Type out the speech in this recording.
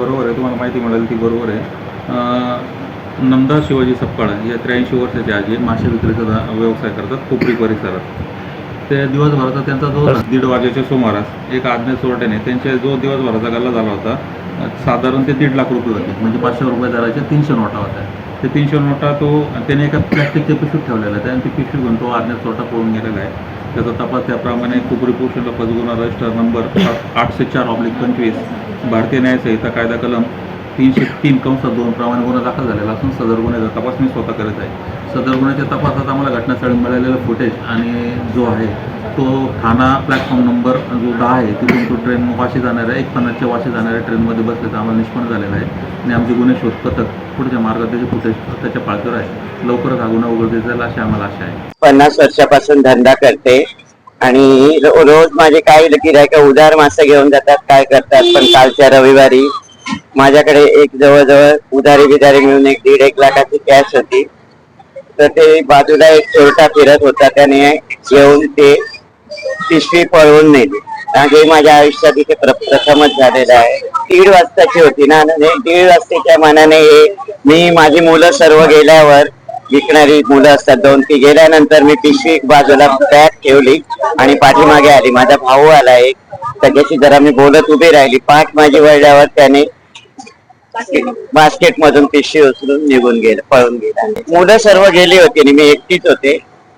बरोबर आहे तुम्हाला माहिती मिळेल ती बरोबर आहे. अं, नंदा शिवाजी सपकाळ या त्र्याऐंशी वर्षाचे आजी मासे विक्रीचा व्यवसाय करतात कोपरी परिसरात. ते दिवसभराचा त्यांचा जो दीड वाजेच्या सुमारास एक आज्ञा चोरट्याने त्यांचे जो दिवसभराचा गल्ला झाला होता साधारण ते दीड लाख रुपये होते. म्हणजे पाचशे रुपये दराच्या तीनशे नोटा होत्या. ते तीनशे नोटा तो त्याने एका प्लॅस्टिकच्या पिशवीत ठेवलेला आहे त्यांनी ती पिशवी घेऊन तो आज्ञा चोरटा पळून गेलेला आहे. त्याचा तपास त्याप्रमाणे कुपरी पोषणला गुन्हा रजिस्टर नंबर आठशे चार ऑब्लिक पंचवीस भारतीय न्यायसंहिता कायदा कलम तीनशे तीन कंसात दोन प्रमाणे गुन्हा दाखल झालेला असून सदर गुन्ह्याचा तपास मी स्वतः करत आहे. सदर गुन्ह्याच्या तपासात आम्हाला घटनास्थळी मिळालेलं फुटेज आणि जो आहे तो ठाणा प्लॅटफॉर्म नंबर जो दहा आहे तिथून तो ट्रेन वाशी जाणाऱ्या एक पन्नासच्या वाशी जाणाऱ्या ट्रेनमध्ये बसल्याचं आम्हाला निष्पन्न झालेलं आहे. आणि आमचे गुन्हे शोध पथक पुढच्या मार्गात त्याचे फुटेज त्याच्या पाळकर आहे. लवकरच हा गुन्हा उघडकीस जाईल अशी आम्हाला आशा आहे. पन्नास वर्षापासून धंदा करते. आणि रोज माझे काही गिरायक उदार मासे घेऊन जातात काय करतात पण कालच्या रविवारी माझ्याकडे एक जवळजवळ उधारी बिधारी मिळून एक दीड एक लाखाची कॅश होती. तर ते बाजूला एक चोरटा फिरत होता त्याने येऊन ते पिशवी पळवून नेली. कारण हे माझ्या आयुष्यात इथे प्र- प्रथमच झालेलं आहे. दीड वाजताची होती ना दीड वाजताच्या मनाने हे मी माझी मुलं सर्व गेल्यावर विकणारी मुलं असतात दोन ती गेल्यानंतर मी पिशवी बाजूला बॅग ठेवली आणि पाठीमागे आली. माझा भाऊ आला एक. त्याच्याशी जरा मी बोलत उभी राहिली. पाठ माझी वळल्यावर त्याने बास्केट मधून पिशवी उचलून निघून गेला पळून गेला. मुलं सर्व गेली होती आणि मी एकटीच होते.